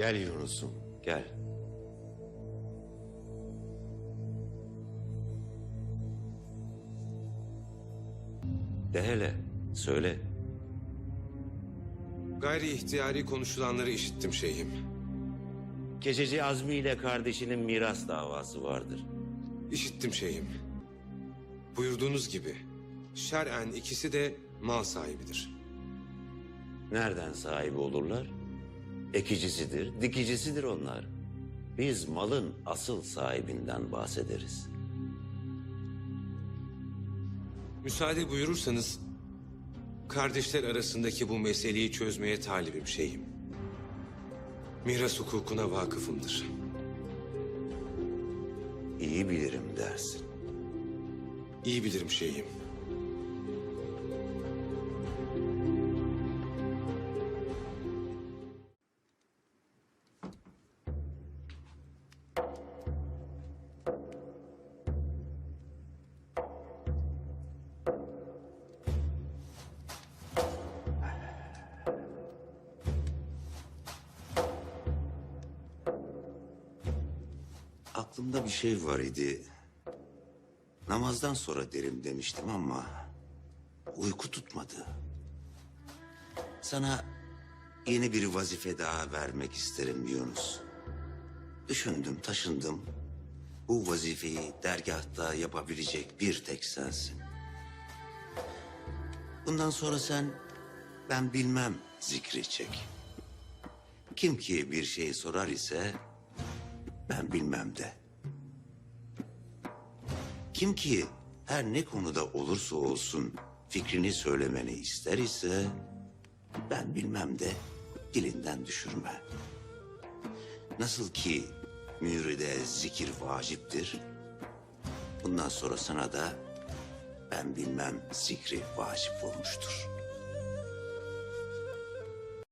Gel Yunus'um gel. De hele söyle. Gayri ihtiyari konuşulanları işittim şeyhim. Keçeci Azmi ile kardeşinin miras davası vardır. İşittim şeyhim. Buyurduğunuz gibi şer'en ikisi de mal sahibidir. Nereden sahibi olurlar? Ekicisidir, dikicisidir onlar. Biz malın asıl sahibinden bahsederiz. Müsaade buyurursanız kardeşler arasındaki bu meseleyi çözmeye talibim şeyhim. Miras hukukuna vakıfımdır. İyi bilirim dersin. İyi bilirim şeyhim. Aklımda bir şey var idi. Namazdan sonra derim demiştim ama uyku tutmadı. Sana yeni bir vazife daha vermek isterim Yunus. Düşündüm, taşındım. Bu vazifeyi dergahta yapabilecek bir tek sensin. Bundan sonra sen ben bilmem zikri çek. Kim ki bir şey sorar ise ben bilmem de. Kim ki her ne konuda olursa olsun fikrini söylemeni ister ise ben bilmem de dilinden düşürme. Nasıl ki müride zikir vaciptir, bundan sonra sana da ben bilmem zikri vacip olmuştur.